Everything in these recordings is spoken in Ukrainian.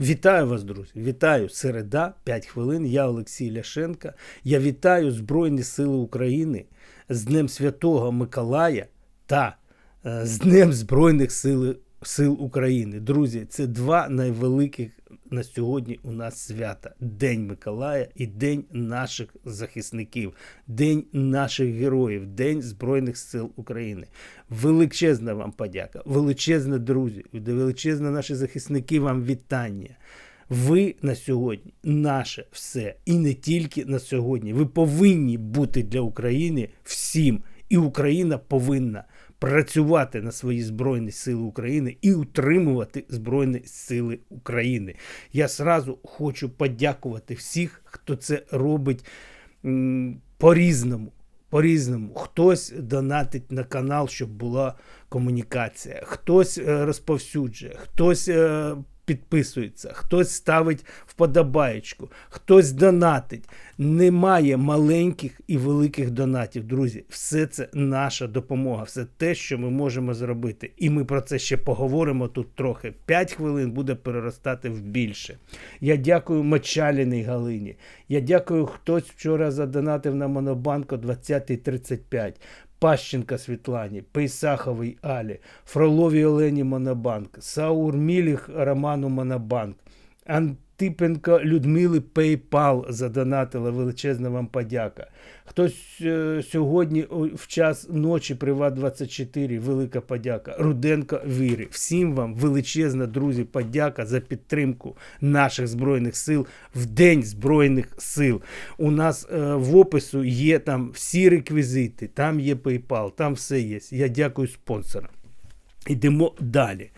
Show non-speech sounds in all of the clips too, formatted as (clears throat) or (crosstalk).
Вітаю вас, друзі! Вітаю середа, 5 хвилин. Я Олексій Ляшенка. Я вітаю Збройні Сили України з Днем Святого Миколая та е, з Днем Збройних Сил, Сил України. Друзі, це два найвеликих на сьогодні у нас свята: День Миколая і День наших захисників, День наших героїв, День Збройних сил України. Величезна вам подяка, величезна друзі, величезна наші захисники. Вам вітання. Ви на сьогодні наше все. І не тільки на сьогодні. Ви повинні бути для України всім. І Україна повинна працювати на свої Збройні Сили України і утримувати Збройні Сили України. Я сразу хочу подякувати всіх, хто це робить по-різному. По-різному. Хтось донатить на канал, щоб була комунікація, хтось е, розповсюджує, хтось е, підписується, хтось ставить вподобаєчку, хтось донатить. Немає маленьких і великих донатів, друзі. Все це наша допомога, все те, що ми можемо зробити. І ми про це ще поговоримо тут трохи. П'ять хвилин буде переростати в більше. Я дякую Мочаліній Галині. Я дякую, хтось вчора задонатив на Монобанку 2035. Пащенка Світлані, Пейсаховій Алі, Фроловій Олені Монобанк, Саур Міліх Роману Монобанк, Антипенко Людмили PayPal задонатила величезна вам подяка. Хтось е, сьогодні в час ночі Приват 24, велика подяка. Руденко Вірі. Всім вам величезна, друзі, подяка за підтримку наших Збройних сил в День Збройних сил. У нас е, в опису є там всі реквізити, там є PayPal, там все є. Я дякую спонсорам. Йдемо далі.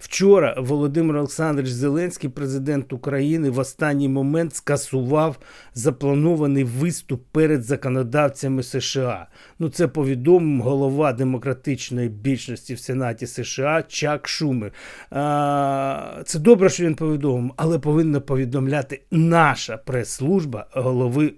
Вчора Володимир Олександрович Зеленський, президент України, в останній момент скасував запланований виступ перед законодавцями США. Ну, це повідомив голова демократичної більшості в Сенаті США Чак Шумер. А, Це добре, що він повідомив, але повинна повідомляти наша прес-служба голови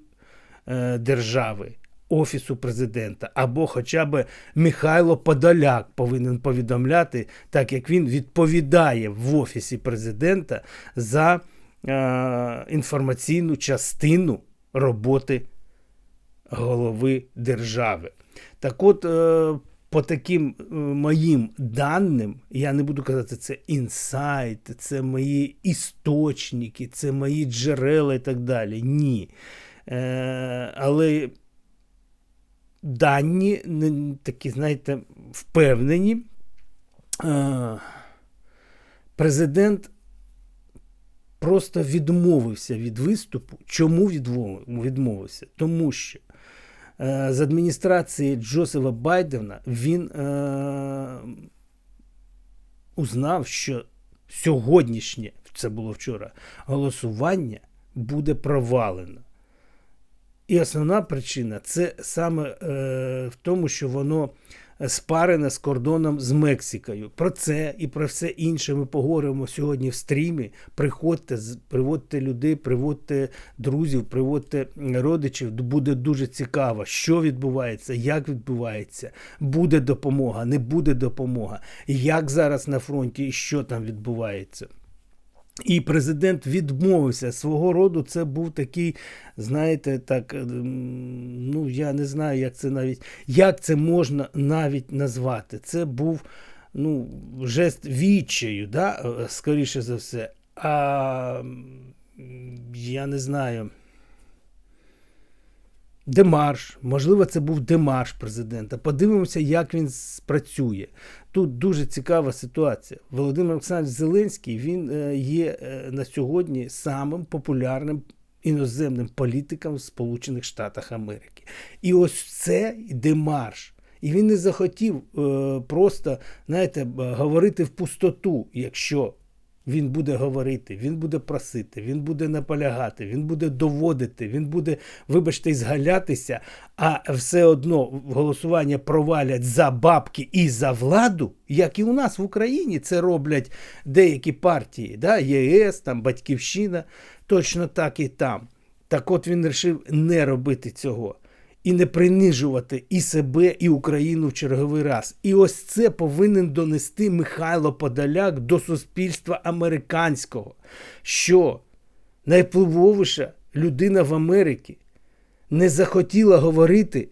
е, держави. Офісу президента, або хоча б Михайло Подоляк повинен повідомляти, так як він відповідає в Офісі президента за е, інформаційну частину роботи голови держави. Так от, е, по таким е, моїм даним, я не буду казати, це інсайт, це мої істочники, це мої джерела і так далі. Ні. Е, але дані такі, знаєте, впевнені. Президент просто відмовився від виступу. Чому відмовився? Тому що з адміністрації Джосефа Байдена він е, узнав, що сьогоднішнє, це було вчора, голосування буде провалено. І основна причина це саме е, в тому, що воно спарене з кордоном з Мексикою. Про це і про все інше ми поговоримо сьогодні в стрімі. Приходьте, приводьте людей, приводьте друзів, приводьте родичів. Буде дуже цікаво, що відбувається, як відбувається, буде допомога, не буде допомога, як зараз на фронті і що там відбувається. І президент відмовився свого роду. Це був такий, знаєте, так, ну я не знаю, як це навіть як це можна навіть назвати. Це був ну, жест відчаю, да, скоріше за все. А я не знаю. Демарш, можливо, це був демарш президента. Подивимося, як він спрацює. Тут дуже цікава ситуація. Володимир Олександрович Зеленський він е, є е, на сьогодні самим популярним іноземним політиком в Сполучених Штатах Америки. І ось це демарш. І він не захотів е, просто, знаєте, говорити в пустоту, якщо він буде говорити, він буде просити, він буде наполягати, він буде доводити, він буде, вибачте, згалятися, а все одно голосування провалять за бабки і за владу, як і у нас в Україні це роблять деякі партії, да, ЄС, там Батьківщина, точно так і там. Так от він вирішив не робити цього. І не принижувати і себе, і Україну в черговий раз. І ось це повинен донести Михайло Подоляк до суспільства американського, що найвпливовіша людина в Америці не захотіла говорити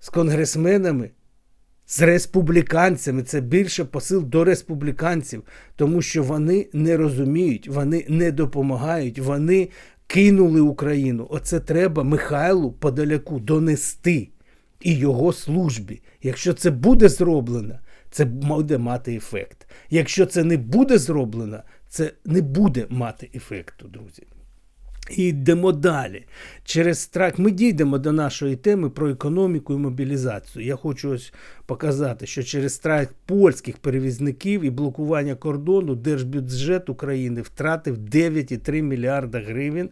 з конгресменами, з республіканцями. Це більше посил до республіканців, тому що вони не розуміють, вони не допомагають, вони кинули Україну. Оце треба Михайлу Подоляку донести і його службі. Якщо це буде зроблено, це буде мати ефект. Якщо це не буде зроблено, це не буде мати ефекту, друзі. І йдемо далі. Через страх ми дійдемо до нашої теми про економіку і мобілізацію. Я хочу ось показати, що через страх польських перевізників і блокування кордону держбюджет України втратив 9,3 мільярда гривень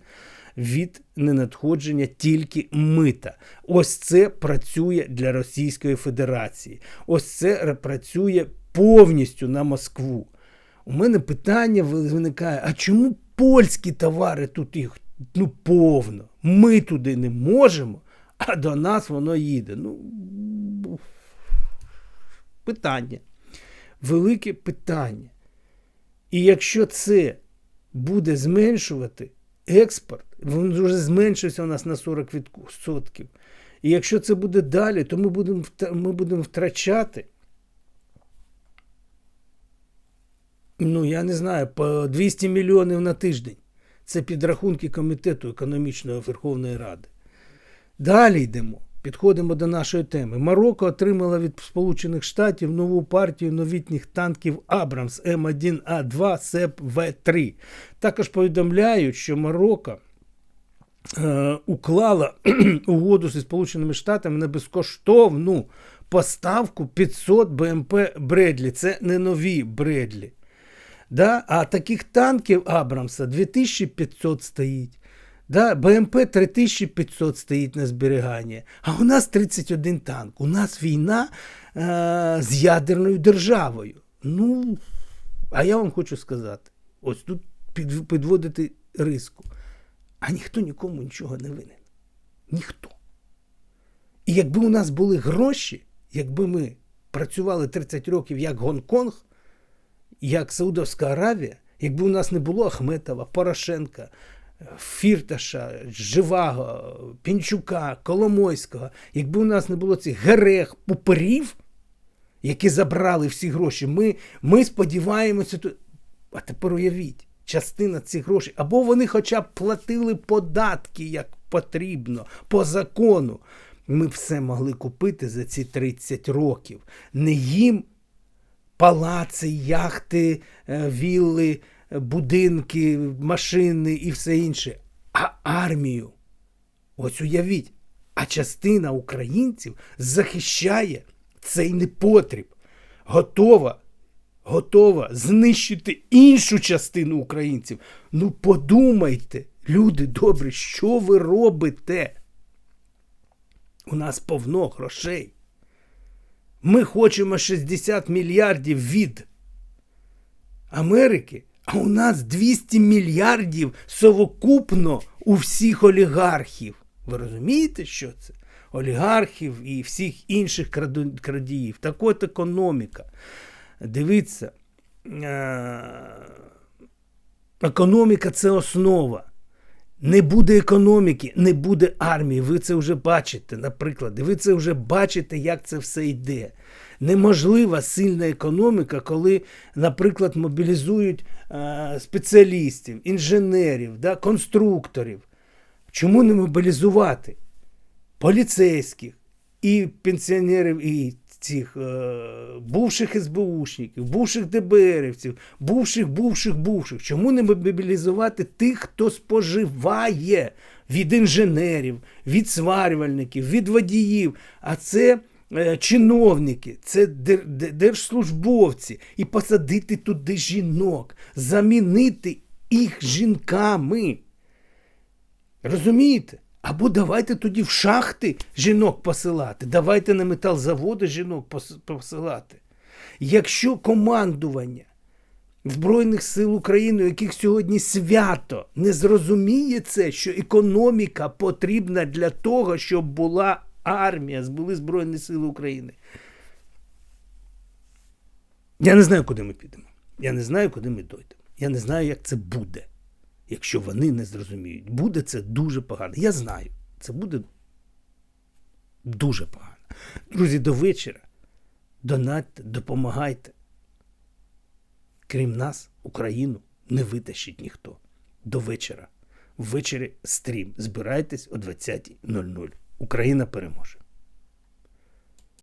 від ненадходження тільки мита. Ось це працює для Російської Федерації. Ось це працює повністю на Москву. У мене питання виникає: а чому польські товари тут їх ну, повно? Ми туди не можемо, а до нас воно їде. Ну, Питання. Велике питання. І якщо це буде зменшувати експорт, він вже зменшився у нас на 40%. І якщо це буде далі, то ми будемо ми будемо втрачати. Ну, я не знаю, по 200 мільйонів на тиждень. Це підрахунки Комітету економічної Верховної Ради. Далі йдемо. Підходимо до нашої теми. Марокко отримала від Сполучених Штатів нову партію новітніх танків Абрамс М1А2 СЕП В3. Також повідомляють, що Марокко е, уклала (clears throat) угоду зі Сполученими Штатами на безкоштовну поставку 500 БМП Бредлі. Це не нові Бредлі. Да? А таких танків Абрамса 2500 стоїть. Да, БМП 3500 стоїть на зберігання, а у нас 31 танк. У нас війна е, з ядерною державою. Ну, а я вам хочу сказати: ось тут під, підводити риску. А ніхто нікому нічого не винен. Ніхто. І якби у нас були гроші, якби ми працювали 30 років як Гонконг, як Саудовська Аравія, якби у нас не було Ахметова, Порошенка. Фірташа, Живаго, Пінчука, Коломойського, якби у нас не було цих герех, пуперів, які забрали всі гроші, ми ми сподіваємося, а тепер уявіть, частина цих грошей, або вони хоча б платили податки як потрібно, по закону. Ми все могли купити за ці 30 років. Не їм палаци, яхти, е, вілли будинки, машини і все інше, а армію. Ось уявіть, а частина українців захищає цей непотріб, готова. Готова знищити іншу частину українців. Ну, подумайте, люди добрі, що ви робите? У нас повно грошей. Ми хочемо 60 мільярдів від Америки, а у нас 200 мільярдів совокупно у всіх олігархів. Ви розумієте, що це? Олігархів і всіх інших крадіїв. Так от економіка. Дивіться, е, економіка це основа. Не буде економіки, не буде армії. Ви це вже бачите, наприклад. Ви це вже бачите, як це все йде неможлива сильна економіка, коли, наприклад, мобілізують е, спеціалістів, інженерів, да, конструкторів. Чому не мобілізувати поліцейських і пенсіонерів, і цих е, бувших СБУшників, бувших ДБРівців, бувших, бувших, бувших? Чому не мобілізувати тих, хто споживає від інженерів, від сварювальників, від водіїв? А це Е, чиновники, це держслужбовці, і посадити туди жінок, замінити їх жінками. Розумієте? Або давайте тоді в шахти жінок посилати, давайте на металзаводи жінок посилати. Якщо командування Збройних сил України, у яких сьогодні свято, не зрозуміє це, що економіка потрібна для того, щоб була армія, були Збройні Сили України. Я не знаю, куди ми підемо. Я не знаю, куди ми дойдемо. Я не знаю, як це буде, якщо вони не зрозуміють. Буде це дуже погано. Я знаю, це буде дуже погано. Друзі, до вечора. Донатьте, допомагайте. Крім нас, Україну не витащить ніхто. До вечора. Ввечері стрім. Збирайтесь о 20.00. Україна переможе.